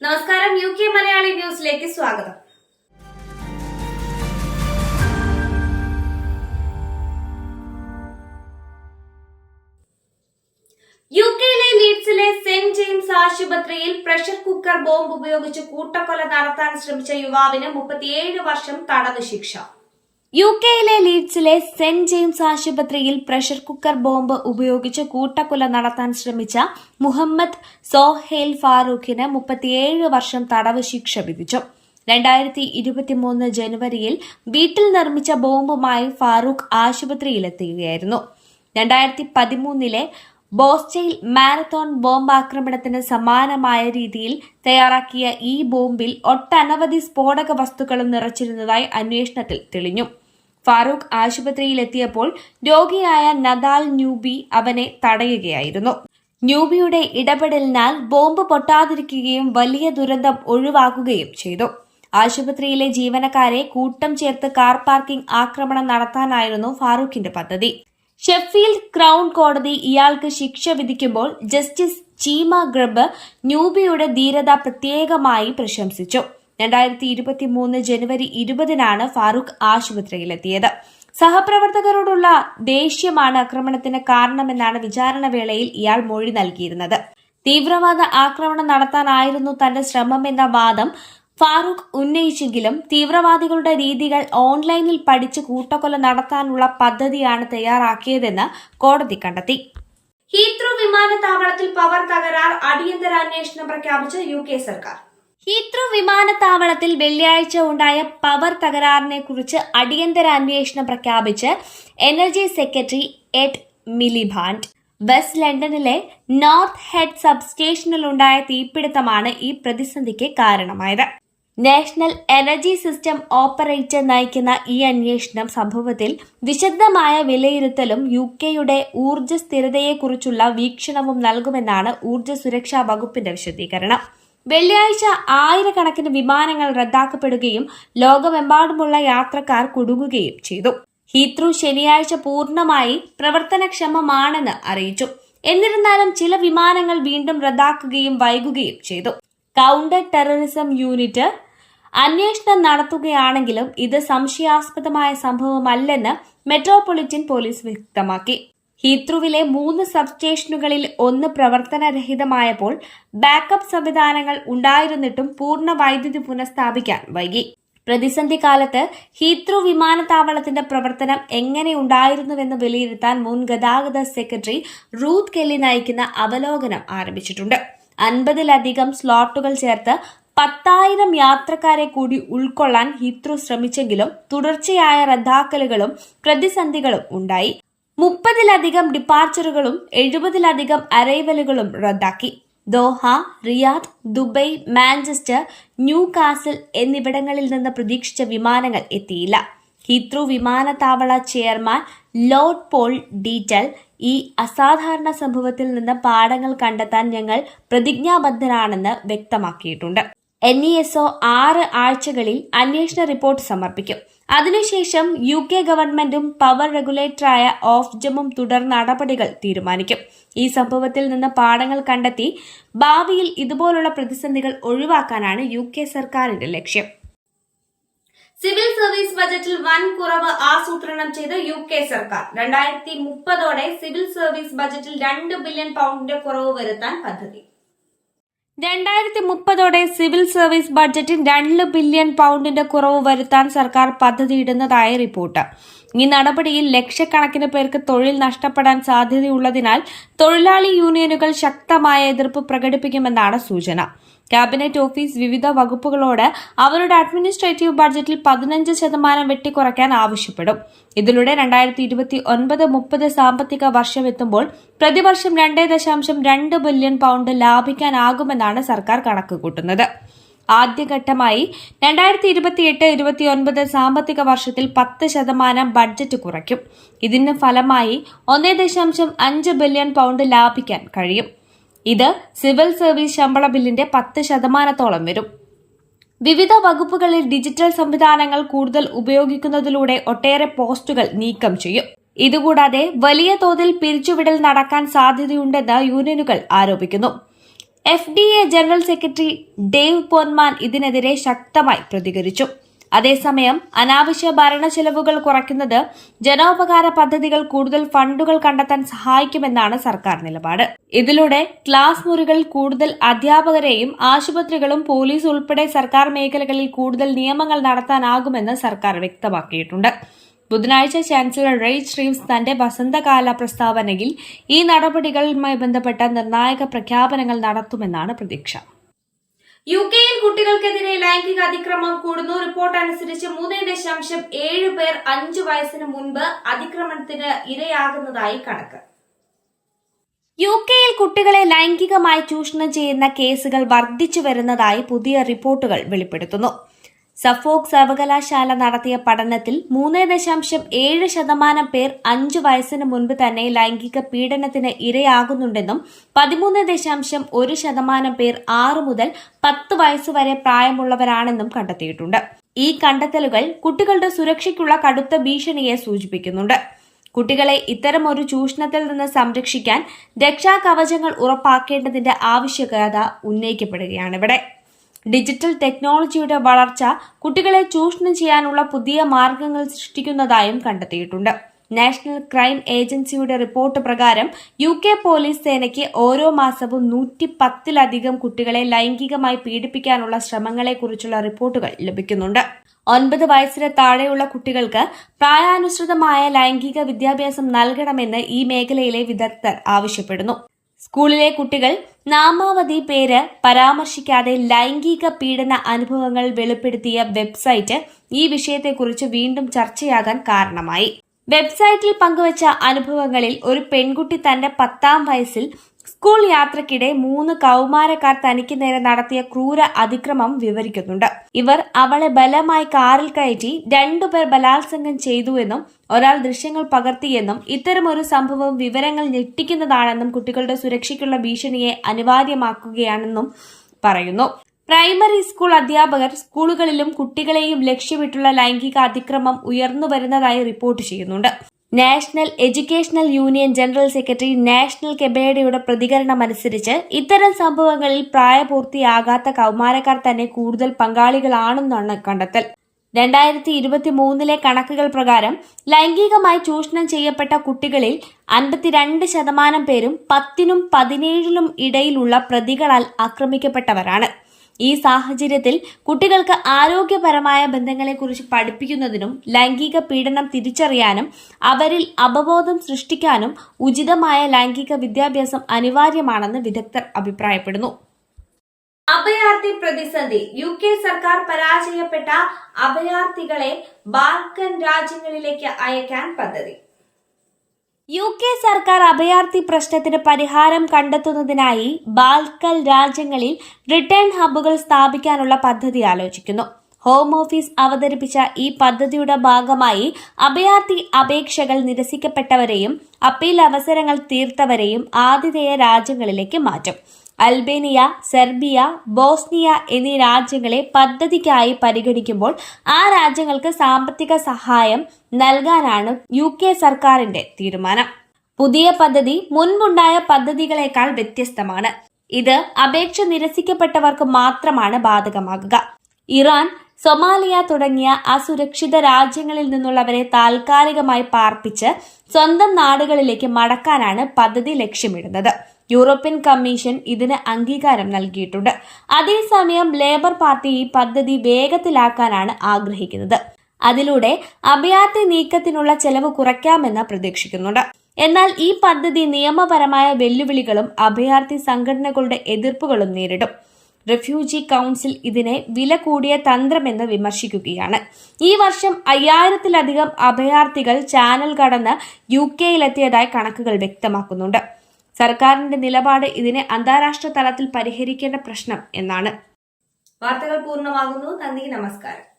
നമസ്കാരം U K Malayali ന്യൂസിലേക്ക് സ്വാഗതം. യു കെയിലെ ലീഡ്സിലെ സെന്റ് ജെയിംസ് ആശുപത്രിയിൽ പ്രഷർ കുക്കർ ബോംബ് ഉപയോഗിച്ച് കൂട്ടക്കൊല നടത്താൻ ശ്രമിച്ച യുവാവിന് മുപ്പത്തിയേഴ് വർഷം തടവ് ശിക്ഷ. യു കെയിലെ ലീഡ്സിലെ സെന്റ് ജെയിംസ് ആശുപത്രിയിൽ പ്രഷർ കുക്കർ ബോംബ് ഉപയോഗിച്ച് കൂട്ടക്കൊല നടത്താൻ ശ്രമിച്ച മുഹമ്മദ് സോഹേൽ ഫാറൂഖിന് മുപ്പത്തിയേഴ് വർഷം തടവ് ശിക്ഷ വിധിച്ചു. രണ്ടായിരത്തി ഇരുപത്തിമൂന്ന് ജനുവരിയിൽ വീട്ടിൽ നിർമ്മിച്ച ബോംബുമായി ഫാറൂഖ് ആശുപത്രിയിലെത്തുകയായിരുന്നു രണ്ടായിരത്തി പതിമൂന്നിലെ ബോസ്റ്റയിൽ മാരത്തോൺ ബോംബ് ആക്രമണത്തിന് സമാനമായ രീതിയിൽ തയ്യാറാക്കിയ ഈ ബോംബിൽ ഒട്ടനവധി സ്ഫോടക വസ്തുക്കളും നിറച്ചിരുന്നതായി അന്വേഷണത്തിൽ തെളിഞ്ഞു. ഫാറൂഖ് ആശുപത്രിയിലെത്തിയപ്പോൾ രോഗിയായ നദാൽ ന്യൂബി അവനെ തടയുകയായിരുന്നു. ന്യൂബിയുടെ ഇടപെടലിനാൽ ബോംബ് പൊട്ടാതിരിക്കുകയും വലിയ ദുരന്തം ഒഴിവാക്കുകയും ചെയ്തു. ആശുപത്രിയിലെ ജീവനക്കാരെ കൂട്ടം ചേർത്ത് കാർ പാർക്കിംഗ് ആക്രമണം നടത്താനായിരുന്നു ഫാറൂഖിന്റെ പദ്ധതി. ഷെഫീൽഡ് ക്രൗൺ കോടതി ഇയാൾക്ക് ശിക്ഷ വിധിക്കുമ്പോൾ ജസ്റ്റിസ് ചീമ ഗ്രബ് ന്യൂബിയുടെ ധീരത പ്രത്യേകമായി പ്രശംസിച്ചു. രണ്ടായിരത്തി ഇരുപത്തി മൂന്ന് ജനുവരി ഇരുപതിനാണ് ഫാറൂഖ് ആശുപത്രിയിലെത്തിയത്. സഹപ്രവർത്തകരോടുള്ള ദേഷ്യമാണ് ആക്രമണത്തിന് കാരണമെന്നാണ് വിചാരണ വേളയിൽ ഇയാൾ മൊഴി നൽകിയിരുന്നത്. തീവ്രവാദ ആക്രമണം നടത്താനായിരുന്നു തന്റെ ശ്രമമെന്ന വാദം ഫാറൂഖ് ഉന്നയിച്ചെങ്കിലും തീവ്രവാദികളുടെ രീതികൾ ഓൺലൈനിൽ പഠിച്ച് കൂട്ടക്കൊല നടത്താനുള്ള പദ്ധതിയാണ് തയ്യാറാക്കിയതെന്ന് കോടതി കണ്ടെത്തി. ഹീത്രോ വിമാനത്താവളത്തിൽ പവർ തകരാർ അടിയന്തര അന്വേഷണം പ്രഖ്യാപിച്ച് യു കെ സർക്കാർ. ഹീത്രൂ വിമാനത്താവളത്തിൽ വെള്ളിയാഴ്ച ഉണ്ടായ പവർ തകരാറിനെ കുറിച്ച് അടിയന്തര അന്വേഷണം പ്രഖ്യാപിച്ച് energy secretary Ed Miliband west ലണ്ടനിലെ നോർത്ത് ഹെഡ് സബ്സ്റ്റേഷനിലുണ്ടായ തീപിടുത്തമാണ് ഈ പ്രതിസന്ധിക്ക് കാരണമായത്. നാഷണൽ എനർജി സിസ്റ്റം ഓപ്പറേറ്റർ നയിക്കുന്ന ഈ അന്വേഷണം സംഭവത്തിൽ വിശദമായ വിലയിരുത്തലും യു കെയുടെ ഊർജ സ്ഥിരതയെക്കുറിച്ചുള്ള വീക്ഷണവും നൽകുമെന്നാണ് ഊർജ സുരക്ഷാ വകുപ്പിന്റെ വിശദീകരണം. വെള്ളിയാഴ്ച ആയിരക്കണക്കിന് വിമാനങ്ങൾ റദ്ദാക്കപ്പെടുകയും ലോകമെമ്പാടുമുള്ള യാത്രക്കാർ കുടുങ്ങുകയും ചെയ്തു. ഹീത്രൂ ശനിയാഴ്ച പൂർണമായി പ്രവർത്തനക്ഷമമാണെന്ന് അറിയിച്ചു. എന്നിരുന്നാലും ചില വിമാനങ്ങൾ വീണ്ടും റദ്ദാക്കുകയും വൈകുകയും ചെയ്തു. കൗണ്ടർ ടെററിസം യൂണിറ്റ് അന്വേഷണം നടത്തുകയാണെങ്കിലും ഇത് സംശയാസ്പദമായ സംഭവമല്ലെന്ന് മെട്രോപൊളിറ്റൻ പോലീസ് വ്യക്തമാക്കി. ഹീത്രുവിലെ മൂന്ന് സബ്സ്റ്റേഷനുകളിൽ ഒന്ന് പ്രവർത്തനരഹിതമായപ്പോൾ ബാക്കപ്പ് സംവിധാനങ്ങൾ ഉണ്ടായിരുന്നിട്ടും പൂർണ വൈദ്യുതി പുനഃസ്ഥാപിക്കാൻ വൈകി. പ്രതിസന്ധി കാലത്ത് ഹീത്രൂ വിമാനത്താവളത്തിന്റെ പ്രവർത്തനം എങ്ങനെ ഉണ്ടായിരുന്നുവെന്ന് വിലയിരുത്താൻ മുൻ ഗതാഗത സെക്രട്ടറി റൂത്ത് കെല്ലി നയിക്കുന്ന അവലോകനം ആരംഭിച്ചിട്ടുണ്ട്. അൻപതിലധികം സ്ലോട്ടുകൾ ചേർത്ത് പത്തായിരം യാത്രക്കാരെ കൂടി ഉൾക്കൊള്ളാൻ ഹിത്രു ശ്രമിച്ചെങ്കിലും തുടർച്ചയായ റദ്ദാക്കലുകളും പ്രതിസന്ധികളും ഉണ്ടായി. മുപ്പതിലധികം ഡിപ്പാർച്ചറുകളും എഴുപതിലധികം അറൈവലുകളും റദ്ദാക്കി. Doha Riyadh Dubai Manchester Newcastle എന്നിവിടങ്ങളിൽ നിന്ന് പ്രതീക്ഷിച്ച വിമാനങ്ങൾ എത്തിയില്ല. ഹീത്രൂ വിമാനത്താവള ചെയർമാൻ ലോർഡ് പോൾ ഡീറ്റൽ ഈ അസാധാരണ സംഭവത്തിൽ നിന്ന് പാഠങ്ങൾ കണ്ടെത്താൻ ഞങ്ങൾ പ്രതിജ്ഞാബദ്ധരാണെന്ന് വ്യക്തമാക്കിയിട്ടുണ്ട്. എൻ ഇ എസ് ഒ ആറ് ആഴ്ചകളിൽ അന്വേഷണ റിപ്പോർട്ട് സമർപ്പിക്കും. അതിനുശേഷം യു കെ ഗവൺമെന്റും പവർ റെഗുലേറ്ററായ ഓഫ്ജമും തുടർ നടപടികൾ തീരുമാനിക്കും. ഈ സംഭവത്തിൽ നിന്ന് പാഠങ്ങൾ കണ്ടെത്തി ഭാവിയിൽ ഇതുപോലുള്ള പ്രതിസന്ധികൾ ഒഴിവാക്കാനാണ് യു കെ സർക്കാരിന്റെ ലക്ഷ്യം. സിവിൽ സർവീസ് ബജറ്റിൽ വൻ കുറവ് ആസൂത്രണം ചെയ്ത് യു കെ സർക്കാർ. രണ്ടായിരത്തി മുപ്പതോടെ സിവിൽ സർവീസ് ബജറ്റിൽ രണ്ട് ബില്യൺ പൗണ്ടിന്റെ കുറവ് വരുത്താൻ പദ്ധതി. രണ്ടായിരത്തി മുപ്പതോടെ സിവിൽ സർവീസ് ബഡ്ജറ്റിൽ രണ്ട് ബില്യൺ പൗണ്ടിന്റെ കുറവ് വരുത്താൻ സർക്കാർ പദ്ധതിയിടുന്നതായ റിപ്പോർട്ട്. ഈ നടപടിയിൽ ലക്ഷക്കണക്കിന് പേർക്ക് തൊഴിൽ നഷ്ടപ്പെടാൻ സാധ്യതയുള്ളതിനാൽ തൊഴിലാളി യൂണിയനുകൾ ശക്തമായ എതിർപ്പ് പ്രകടിപ്പിക്കുമെന്നാണ് സൂചന. ക്യാബിനറ്റ് ഓഫീസ് വിവിധ വകുപ്പുകളോട് അവരുടെ അഡ്മിനിസ്ട്രേറ്റീവ് ബഡ്ജറ്റിൽ പതിനഞ്ച് ശതമാനം വെട്ടിക്കുറയ്ക്കാൻ ആവശ്യപ്പെടും. ഇതിലൂടെ രണ്ടായിരത്തി ഇരുപത്തി ഒൻപത് മുപ്പത് സാമ്പത്തിക വർഷം എത്തുമ്പോൾ പ്രതിവർഷം രണ്ടേ ദശാംശം രണ്ട് ബില്യൺ പൗണ്ട് ലാഭിക്കാനാകുമെന്നാണ് സർക്കാർ കണക്കുകൂട്ടുന്നത് ആദ്യഘട്ടമായി രണ്ടായിരത്തി ഇരുപത്തിയെട്ട് ഇരുപത്തിയൊൻപത് സാമ്പത്തിക വർഷത്തിൽ പത്ത് ശതമാനം ബഡ്ജറ്റ് കുറയ്ക്കും. ഇതിന് ഫലമായി ഒന്നേ ദശാംശം അഞ്ച് ബില്യൺ പൗണ്ട് ലാഭിക്കാൻ കഴിയും. ഇത് സിവിൽ സർവീസ് ശമ്പള ബില്ലിന്റെ പത്ത് ശതമാനത്തോളം വരും. വിവിധ വകുപ്പുകളിൽ ഡിജിറ്റൽ സംവിധാനങ്ങൾ കൂടുതൽ ഉപയോഗിക്കുന്നതിലൂടെ ഒട്ടേറെ പോസ്റ്റുകൾ നീക്കം ചെയ്യും. ഇതുകൂടാതെ വലിയ തോതിൽ പിരിച്ചുവിടൽ നടക്കാൻ സാധ്യതയുണ്ടെന്ന് യൂണിയനുകൾ ആരോപിക്കുന്നു. F general secretary Dave Penman ഇതിനെതിരെ ശക്തമായി പ്രതികരിച്ചു. അതേസമയം അനാവശ്യ ഭരണ ചെലവുകൾ കുറയ്ക്കുന്നത് ജനോപകാര പദ്ധതികൾ കൂടുതൽ ഫണ്ടുകൾ കണ്ടെത്താൻ സഹായിക്കുമെന്നാണ് സർക്കാർ നിലപാട്. ഇതിലൂടെ ക്ലാസ് മുറികളിൽ കൂടുതൽ അധ്യാപകരെയും ആശുപത്രികളും പോലീസ് ഉൾപ്പെടെ സർക്കാർ മേഖലകളിൽ കൂടുതൽ നിയമങ്ങൾ നടത്താനാകുമെന്ന് സർക്കാർ വ്യക്തമാക്കിയിട്ടുണ്ട്. ബുധനാഴ്ച ചാൻസലർ റെയ് ശ്രീംസ് തന്റെ വസന്തകാല പ്രസ്താവനയിൽ ഈ നടപടികളുമായി ബന്ധപ്പെട്ട നിർണായക പ്രഖ്യാപനങ്ങൾ നടത്തുമെന്നാണ് പ്രതീക്ഷ. യു കെയിൽ കുട്ടികൾക്കെതിരെ ലൈംഗിക അതിക്രമം കൂടുന്നു. റിപ്പോർട്ട് അനുസരിച്ച് മൂന്ന് ദശാംശം ഏഴ് പേർ അഞ്ചു വയസ്സിന് മുൻപ് അതിക്രമണത്തിന് ഇരയാകുന്നതായി കണക്ക്. യു കെയിൽ കുട്ടികളെ ലൈംഗികമായി ചൂഷണം ചെയ്യുന്ന കേസുകൾ വർദ്ധിച്ചു വരുന്നതായി പുതിയ റിപ്പോർട്ടുകൾ വെളിപ്പെടുത്തുന്നു. സഫോക് സർവകലാശാല നടത്തിയ പഠനത്തിൽ മൂന്ന് ദശാംശം ഏഴ് ശതമാനം പേർ അഞ്ചു വയസ്സിന് മുൻപ് തന്നെ ലൈംഗിക പീഡനത്തിന് ഇരയാകുന്നുണ്ടെന്നും പതിമൂന്ന് ദശാംശം ഒരു ശതമാനം പേർ ആറ് മുതൽ പത്ത് വയസ്സുവരെ പ്രായമുള്ളവരാണെന്നും കണ്ടെത്തിയിട്ടുണ്ട്. ഈ കണ്ടെത്തലുകൾ കുട്ടികളുടെ സുരക്ഷയ്ക്കുള്ള കടുത്ത ഭീഷണിയെ സൂചിപ്പിക്കുന്നുണ്ട്. കുട്ടികളെ ഇത്തരമൊരു ചൂഷണത്തിൽ നിന്ന് സംരക്ഷിക്കാൻ രക്ഷാകവചങ്ങൾ ഉറപ്പാക്കേണ്ടതിന്റെ ആവശ്യകത ഉന്നയിക്കപ്പെടുകയാണിവിടെ ഡിജിറ്റൽ ടെക്നോളജിയുടെ വളർച്ച കുട്ടികളെ ചൂഷണം ചെയ്യാനുള്ള പുതിയ മാർഗങ്ങൾ സൃഷ്ടിക്കുന്നതായും കണ്ടെത്തിയിട്ടുണ്ട്. നാഷണൽ ക്രൈം ഏജൻസിയുടെ റിപ്പോർട്ട് പ്രകാരം യു കെ പോലീസ് സേനയ്ക്ക് ഓരോ മാസവും നൂറ്റി പത്തിലധികം കുട്ടികളെ ലൈംഗികമായി പീഡിപ്പിക്കാനുള്ള ശ്രമങ്ങളെക്കുറിച്ചുള്ള റിപ്പോർട്ടുകൾ ലഭിക്കുന്നുണ്ട്. ഒൻപത് വയസ്സിന് താഴെയുള്ള കുട്ടികൾക്ക് പ്രായാനുസൃതമായ ലൈംഗിക വിദ്യാഭ്യാസം നൽകണമെന്ന് ഈ മേഖലയിലെ വിദഗ്ധർ ആവശ്യപ്പെടുന്നു. സ്കൂളിലെ കുട്ടികൾ നാമാവധി പേര് പരാമർശിക്കാതെ ലൈംഗിക പീഡന അനുഭവങ്ങൾ വെളിപ്പെടുത്തിയ വെബ്സൈറ്റ് ഈ വിഷയത്തെക്കുറിച്ച് വീണ്ടും ചർച്ചയാകാൻ കാരണമായി. വെബ്സൈറ്റിൽ പങ്കുവച്ച അനുഭവങ്ങളിൽ ഒരു പെൺകുട്ടി തന്റെ പത്താം വയസ്സിൽ സ്കൂൾ യാത്രക്കിടെ മൂന്ന് കൗമാരക്കാർ തനിക്ക് നേരെ നടത്തിയ ക്രൂര അതിക്രമം വിവരിക്കുന്നുണ്ട്. ഇവർ അവളെ ബലമായി കാറിൽ കയറ്റി രണ്ടുപേർ ബലാത്സംഗം ചെയ്തുവെന്നും ഒരാൾ ദൃശ്യങ്ങൾ പകർത്തിയെന്നും ഇത്തരമൊരു സംഭവം വിവരങ്ങൾ ഞെട്ടിക്കുന്നതാണെന്നും കുട്ടികളുടെ സുരക്ഷയ്ക്കുള്ള ഭീഷണിയെ അനിവാര്യമാക്കുകയാണെന്നും പറയുന്നു. പ്രൈമറി സ്കൂൾ അധ്യാപകർ സ്കൂളുകളിലും കുട്ടികളെയും ലക്ഷ്യമിട്ടുള്ള ലൈംഗിക അതിക്രമം ഉയർന്നു വരുന്നതായി റിപ്പോർട്ട് ചെയ്യുന്നുണ്ട്. National Educational Union general secretary Daniel കെബേഡയുടെ പ്രതികരണമനുസരിച്ച് ഇത്തരം സംഭവങ്ങളിൽ പ്രായപൂർത്തിയാകാത്ത കൗമാരക്കാർ തന്നെ കൂടുതൽ പങ്കാളികളാണെന്നാണ് കണ്ടെത്തൽ. രണ്ടായിരത്തി ഇരുപത്തി മൂന്നിലെ കണക്കുകൾ പ്രകാരം ലൈംഗികമായി ചൂഷണം ചെയ്യപ്പെട്ട കുട്ടികളിൽ അൻപത്തിരണ്ട് ശതമാനം പേരും പത്തിനും പതിനേഴിലും ഇടയിലുള്ള പ്രതികളാൽ ആക്രമിക്കപ്പെട്ടവരാണ്. ഈ സാഹചര്യത്തിൽ കുട്ടികൾക്ക് ആരോഗ്യപരമായ ബന്ധങ്ങളെക്കുറിച്ച് പഠിപ്പിക്കുന്നതിനും ലൈംഗിക പീഡനം തിരിച്ചറിയാനും അവരിൽ അവബോധം സൃഷ്ടിക്കാനും ഉചിതമായ ലൈംഗിക വിദ്യാഭ്യാസം അനിവാര്യമാണെന്ന് വിദഗ്ധർ അഭിപ്രായപ്പെടുന്നു. അഭയാർത്ഥി പ്രതിസന്ധി. യു കെ സർക്കാർ പരാജയപ്പെട്ട അഭയാർത്ഥികളെ ബാൽക്കൻ രാജ്യങ്ങളിലേക്ക് അയക്കാൻ പദ്ധതി. യു കെ സർക്കാർ അഭയാർത്ഥി പ്രശ്നത്തിന് പരിഹാരം കണ്ടെത്തുന്നതിനായി ബാൽക്കൽ രാജ്യങ്ങളിൽ റിട്ടേൺ ഹബ്ബുകൾ സ്ഥാപിക്കാനുള്ള പദ്ധതി ആലോചിക്കുന്നു. ഹോം ഓഫീസ് അവതരിപ്പിച്ച ഈ പദ്ധതിയുടെ ഭാഗമായി അഭയാർത്ഥി അപേക്ഷകൾ നിരസിക്കപ്പെട്ടവരെയും അപ്പീൽ അവസരങ്ങൾ തീർത്തവരെയും ആതിഥേയ രാജ്യങ്ങളിലേക്ക് മാറ്റും. അൽബേനിയ സെർബിയ ബോസ്നിയ എന്നീ രാജ്യങ്ങളെ പദ്ധതിക്കായി പരിഗണിക്കുമ്പോൾ ആ രാജ്യങ്ങൾക്ക് സാമ്പത്തിക സഹായം നൽകാനാണ് യു കെ സർക്കാരിന്റെ തീരുമാനം. പുതിയ പദ്ധതി മുൻപുണ്ടായ പദ്ധതികളെക്കാൾ വ്യത്യസ്തമാണ്. ഇത് അപേക്ഷ നിരസിക്കപ്പെട്ടവർക്ക് മാത്രമാണ് ബാധകമാകുക. ഇറാൻ സൊമാലിയ തുടങ്ങിയ അസുരക്ഷിത രാജ്യങ്ങളിൽ നിന്നുള്ളവരെ താൽക്കാലികമായി പാർപ്പിച്ച് സ്വന്തം നാടുകളിലേക്ക് മടക്കാനാണ് പദ്ധതി ലക്ഷ്യമിടുന്നത്. യൂറോപ്യൻ കമ്മീഷൻ ഇതിന് അംഗീകാരം നൽകിയിട്ടുണ്ട്. അതേസമയം ലേബർ പാർട്ടി ഈ പദ്ധതി വേഗത്തിലാക്കാനാണ് ആഗ്രഹിക്കുന്നത്. അതിലൂടെ അഭയാർത്ഥി നീക്കത്തിനുള്ള ചെലവ് കുറയ്ക്കാമെന്ന് പ്രതീക്ഷിക്കുന്നുണ്ട്. എന്നാൽ ഈ പദ്ധതി നിയമപരമായ വെല്ലുവിളികളും അഭയാർത്ഥി സംഘടനകളുടെ എതിർപ്പുകളും നേരിടും. റെഫ്യൂജി കൗൺസിൽ ഇതിനെ വില കൂടിയ തന്ത്രമെന്ന് വിമർശിക്കുകയാണ്. ഈ വർഷം അയ്യായിരത്തിലധികം അഭയാർത്ഥികൾ ചാനൽ കടന്ന് യു കെയിലെത്തിയതായി കണക്കുകൾ വ്യക്തമാക്കുന്നുണ്ട്. സർക്കാരിന്റെ നിലപാട് ഇതിനെ അന്താരാഷ്ട്ര തലത്തിൽ പരിഹരിക്കേണ്ട പ്രശ്നം എന്നാണ്. വാർത്തകൾ പൂർണമാകുന്നു. നന്ദി നമസ്കാരം.